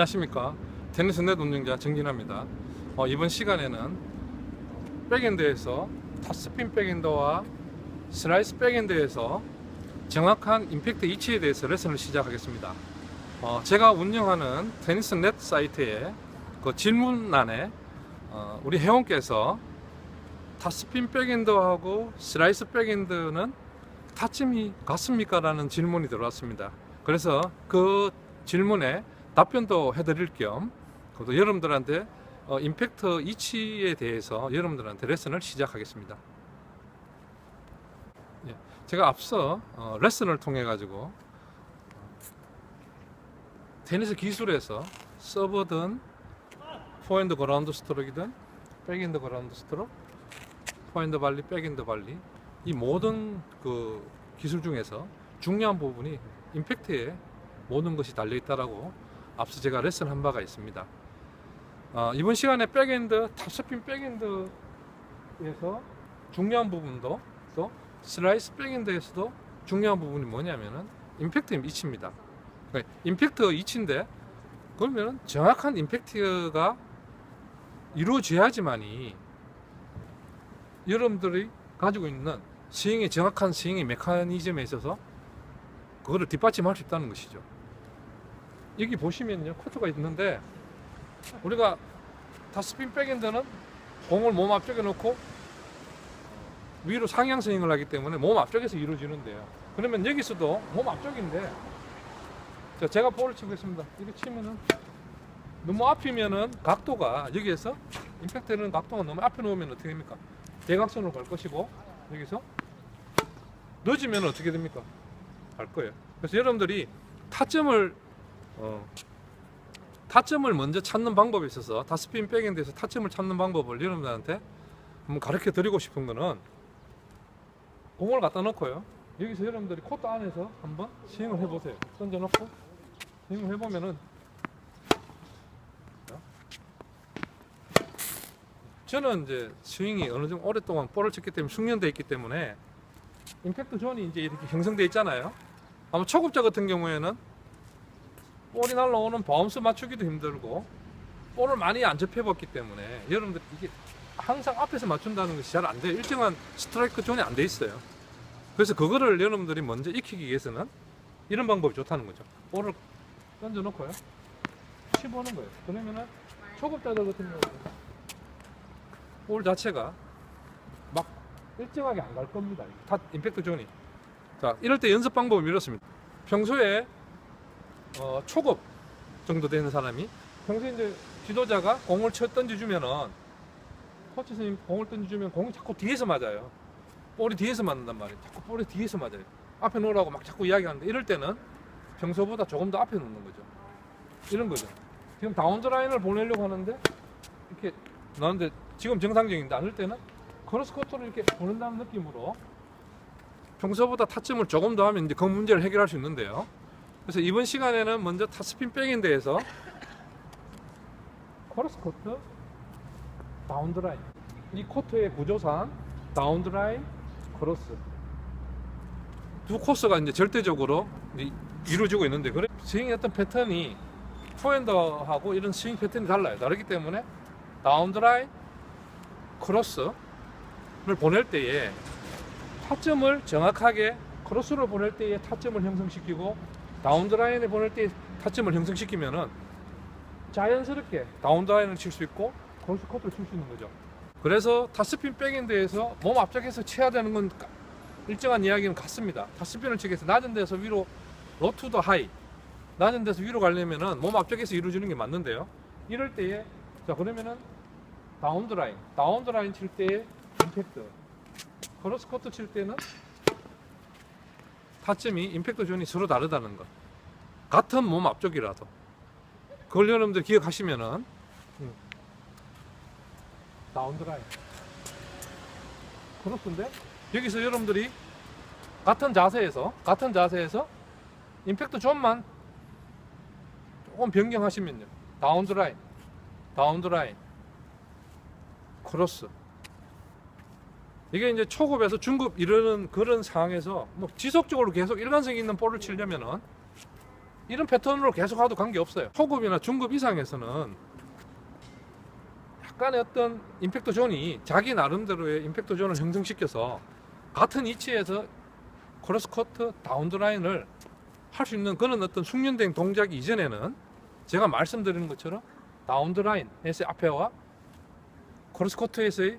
안녕하십니까. 테니스 넷 운영자 정진아입니다. 어, 이번 시간에는 백엔드에서 탑스핀 백엔드와 슬라이스 백엔드에서 정확한 임팩트 위치에 대해서 레슨을 시작하겠습니다. 어, 제가 운영하는 테니스 넷 사이트에 그 질문란에 어, 우리 회원께서 탑스핀 백엔드하고 슬라이스 백엔드는 타점이 같습니까? 라는 질문이 들어왔습니다. 그래서 그 질문에 답변도 해드릴 겸또 여러분들한테 어, 임팩트 이치에 대해서 여러분들한테 레슨을 시작하겠습니다. 예, 제가 앞서 어, 레슨을 통해 가지고 테니스 기술에서 서브든 포핸드 그라운드 스트로크이든 백핸드 그라운드 스트로크, 포핸드 발리, 백핸드 발리 이 모든 그 기술 중에서 중요한 부분이 임팩트에 모든 것이 달려 있다라고 앞서 제가 레슨 한 바가 있습니다. 어, 이번 시간에 백엔드 탑스핀 백엔드에서 중요한 부분도 또 슬라이스 백엔드에서도 중요한 부분이 뭐냐면은 임팩트 위치입니다. 그러니까 임팩트 위치인데 그러면은 정확한 임팩트가 이루어져야지만이 여러분들이 가지고 있는 스윙의 정확한 스윙의 메커니즘에 있어서 그거를 뒷받침할 수 있다는 것이죠. 여기 보시면요 코트가 있는데 우리가 다 스핀 백엔드는 공을 몸 앞쪽에 놓고 위로 상향 스윙을 하기 때문에 몸 앞쪽에서 이루어지는데요. 그러면 여기서도 몸 앞쪽인데 자, 제가 볼을 치고 있습니다. 이렇게 치면은 너무 앞이면은 각도가 여기에서 임팩트는 각도가 너무 앞에 놓으면 어떻게 됩니까? 대각선으로 갈 것이고 여기서 늦으면 어떻게 됩니까? 갈 거예요. 그래서 여러분들이 타점을 어, 타점을 먼저 찾는 방법에 있어서 다스핀 백엔드에서 타점을 찾는 방법을 여러분들한테 한번 가르쳐 드리고 싶은 거는 공을 갖다 놓고요. 여기서 여러분들이 코트 안에서 한번 스윙을 해보세요. 던져놓고 스윙을 해보면은 저는 이제 스윙이 어느 정도 오랫동안 볼을 쳤기 때문에 숙련돼 있기 때문에 임팩트 존이 이제 이렇게 형성돼 있잖아요. 아마 초급자 같은 경우에는 볼이 날라오는 바운스 맞추기도 힘들고 볼을 많이 안 접해봤기 때문에 여러분들 이게 항상 앞에서 맞춘다는 것이 잘 안 돼요. 일정한 스트라이크 존이 안 돼 있어요. 그래서 그거를 여러분들이 먼저 익히기 위해서는 이런 방법이 좋다는 거죠. 볼을 던져 놓고요. 치보는 거예요. 그러면은 초급자들 같은 경우는 볼 자체가 막 일정하게 안 갈 겁니다. 다 임팩트 존이. 자, 이럴 때 연습 방법은 이렇습니다. 평소에 어, 초급 정도 되는 사람이 평소에 이제 지도자가 공을 쳐 던져주면은 코치 선생님 공을 던져주면 공이 자꾸 뒤에서 맞아요. 볼이 뒤에서 맞는단 말이에요. 자꾸 볼이 뒤에서 맞아요. 앞에 놓으라고 막 자꾸 이야기하는데 이럴 때는 평소보다 조금 더 앞에 놓는 거죠. 이런 거죠. 지금 다운드 라인을 보내려고 하는데 이렇게 나는데 지금 정상적인데 않을 때는 크로스 커터를 이렇게 보낸다는 느낌으로 평소보다 타점을 조금 더 하면 이제 그 문제를 해결할 수 있는데요. 그래서 이번 시간에는 먼저 타스핀 백엔드에서 크로스 커트, 다운드 라인. 이 코트의 구조상 다운드 라인, 크로스. 두 코스가 이제 절대적으로 이루어지고 있는데 그래 어떤 패턴이 포핸더하고 이런 스윙 패턴이 달라요. 다르기 때문에 다운드 라인, 크로스를 보낼 때에 타점을 정확하게 크로스로 보낼 때에 타점을 형성시키고 다운드 라인에 보낼 때 타점을 형성시키면은 자연스럽게 다운드 라인을 칠 수 있고 크로스 커트를 칠 수 있는 거죠. 그래서 타스핀 백엔드에서 몸 앞쪽에서 쳐야 되는 건 까- 일정한 이야기는 같습니다. 타스핀을 치기 위해서 낮은 데서 위로 로투 더 하이 낮은 데서 위로 가려면은 몸 앞쪽에서 이루어지는 게 맞는데요. 이럴 때에 자 그러면은 다운드 라인 다운드 라인 칠 때의 임팩트 크로스 커트 칠 때는 타점이 임팩트 존이 서로 다르다는 것. 같은 몸 앞쪽이라도. 그걸 여러분들 기억하시면은 음. 다운드 라인. 크로스인데 여기서 여러분들이 같은 자세에서 같은 자세에서 임팩트 존만 조금 변경하시면요. 다운드 라인. 다운드 라인. 크로스. 이게 이제 초급에서 중급 이러는 그런 상황에서 뭐 지속적으로 계속 일관성 있는 볼을 치려면은 이런 패턴으로 계속 하도 관계없어요. 초급이나 중급 이상에서는 약간의 어떤 임팩트 존이 자기 나름대로의 임팩트 존을 형성시켜서 같은 위치에서 크로스커트 다운드 라인을 할 수 있는 그런 어떤 숙련된 동작이 이전에는 제가 말씀드리는 것처럼 다운드 라인에서의 앞에와 크로스커트에서의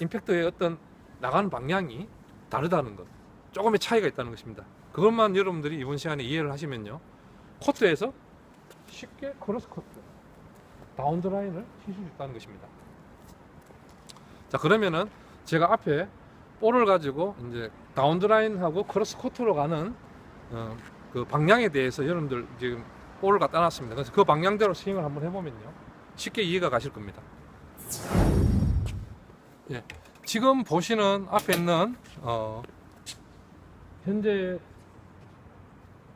임팩트의 어떤 나가는 방향이 다르다는 것 조금의 차이가 있다는 것입니다 그것만 여러분들이 이번 시간에 이해를 하시면요 코트에서 쉽게 크로스커트 다운드 라인을 치실 수 있다는 것입니다 자 그러면은 제가 앞에 볼을 가지고 이제 다운드 라인하고 크로스 코트로 가는 어, 그 방향에 대해서 여러분들 지금 볼을 갖다 놨습니다. 그래서 그 방향대로 스윙을 한번 해보면요 쉽게 이해가 가실 겁니다. 예, 지금 보시는 앞에 있는 어, 현재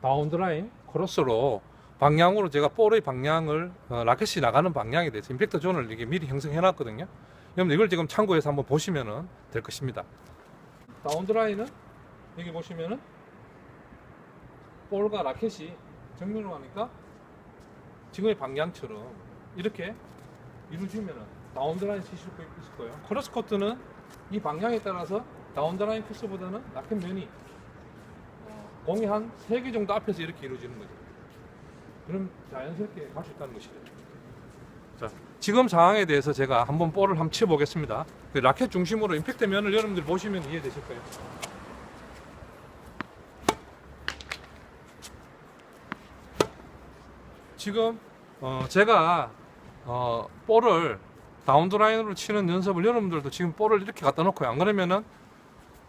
다운드 라인 크로스로 방향으로 제가 볼의 방향을 어, 라켓이 나가는 방향에 대해서 임팩트 존을 이게 미리 형성해 놨거든요. 여러분 이걸 지금 참고해서 한번 보시면 될 것입니다. 다운드 라인은 여기 보시면은 볼과 라켓이 정면으로 가니까 지금의 방향처럼 이렇게 이루어지면은 다운드 라인 치실 수 있을 거예요. 크로스 커트는 이 방향에 따라서 다운드 라인 코스보다는 라켓 면이 어, 공이 한 3개 정도 앞에서 이렇게 이루어지는 거죠. 그럼 자연스럽게 갈 수 있다는 것이죠. 자, 지금 상황에 대해서 제가 한번 볼을 한번 치보겠습니다. 그 라켓 중심으로 임팩트 면을 여러분들 보시면 이해되실 거예요. 지금 어, 제가 어, 볼을 다운드 라인으로 치는 연습을 여러분들도 지금 볼을 이렇게 갖다 놓고요. 안 그러면은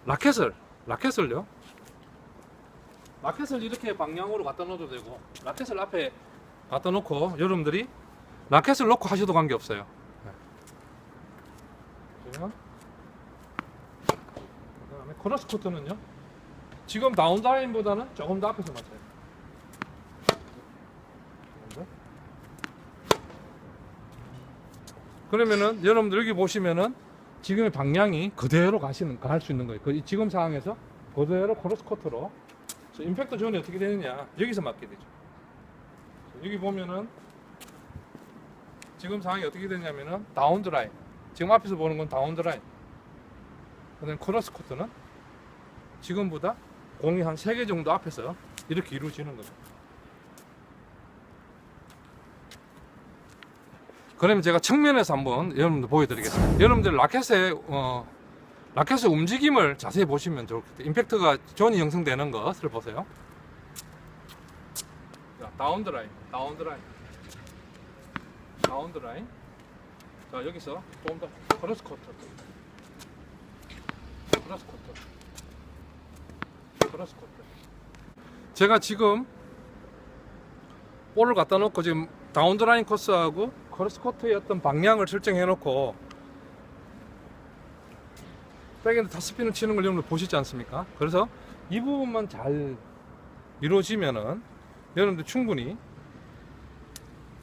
라켓을 라켓을요. 라켓을 이렇게 방향으로 갖다 놓어도 되고 라켓을 앞에 갖다 놓고 여러분들이 라켓을 놓고 하셔도 관계 없어요. 그러면 그다음에 크로스 코트는요. 지금 다운 라인보다는 조금 더 앞에서 맞춰요. 정도? 그러면은 여러분들 여기 보시면은 지금의 방향이 그대로 가시는 갈 수 있는 거예요. 그 지금 상황에서 그대로 크로스 코트로. 임팩트 존이 어떻게 되느냐. 여기서 맞게 되죠. 여기 보면은 지금 상황이 어떻게 되냐면은 다운 드 라인. 지금 앞에서 보는 건 다운 드 라인. 그다음에 크로스 코트는 지금보다 공이 한 3개 정도 앞에서 이렇게 이루어지는 거죠 그러면 제가 측면에서 한번 여러분들 보여드리겠습니다. 여러분들 라켓의 어, 라켓의 움직임을 자세히 보시면 좋겠다 임팩트가 존이 형성되는 것을 보세요. 자, 다운드 라인 다운드 라인. 다운드 라인. 자 여기서 조금 더 크로스 커터. 크로스 커터. 크로스 커터. 제가 지금 볼을 갖다 놓고 지금 다운드 라인 코스하고 크로스 커터의 어떤 방향을 설정해 놓고 백엔드 다스핀을 치는 걸 여러분들 보시지 않습니까? 그래서 이 부분만 잘 이루어지면은 여러분들 충분히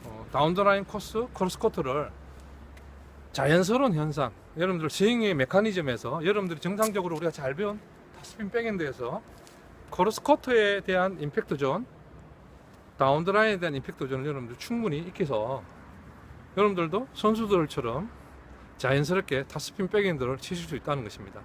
어, 다운드라인 코스, 크로스커트를 자연스러운 현상, 여러분들 스윙의 메커니즘에서 여러분들이 정상적으로 우리가 잘 배운 타스핀 백엔드에서 크로스커트에 대한 임팩트 존, 다운드라인에 대한 임팩트 존을 여러분들 충분히 익혀서 여러분들도 선수들처럼 자연스럽게 타스핀 백엔드를 치실 수 있다는 것입니다.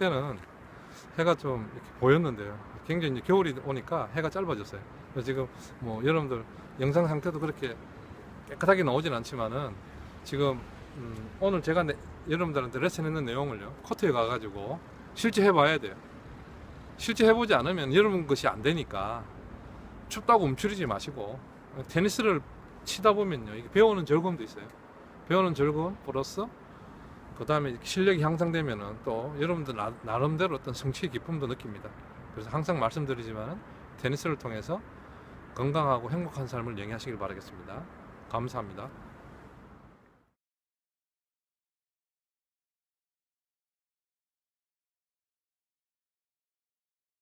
때는 해가 좀 이렇게 보였는데요. 굉장히 이제 겨울이 오니까 해가 짧아졌어요. 그래서 지금 뭐 여러분들 영상 상태도 그렇게 깨끗하게 나오진 않지만은 지금 음, 오늘 제가 내- 여러분들한테 레슨했는 내용을요 코트에 가가지고 실제 해봐야 돼요. 실제 해보지 않으면 여러분 것이 안 되니까 춥다고 움츠리지 마시고 테니스를 치다 보면요 이게 배우는 즐거움도 있어요. 배우는 즐거움 플러스 그 다음에 실력이 향상되면은 또 여러분들 나, 나름대로 어떤 성취의 기쁨도 느낍니다. 그래서 항상 말씀드리지만은 테니스를 통해서 건강하고 행복한 삶을 영위하시길 바라겠습니다. 감사합니다.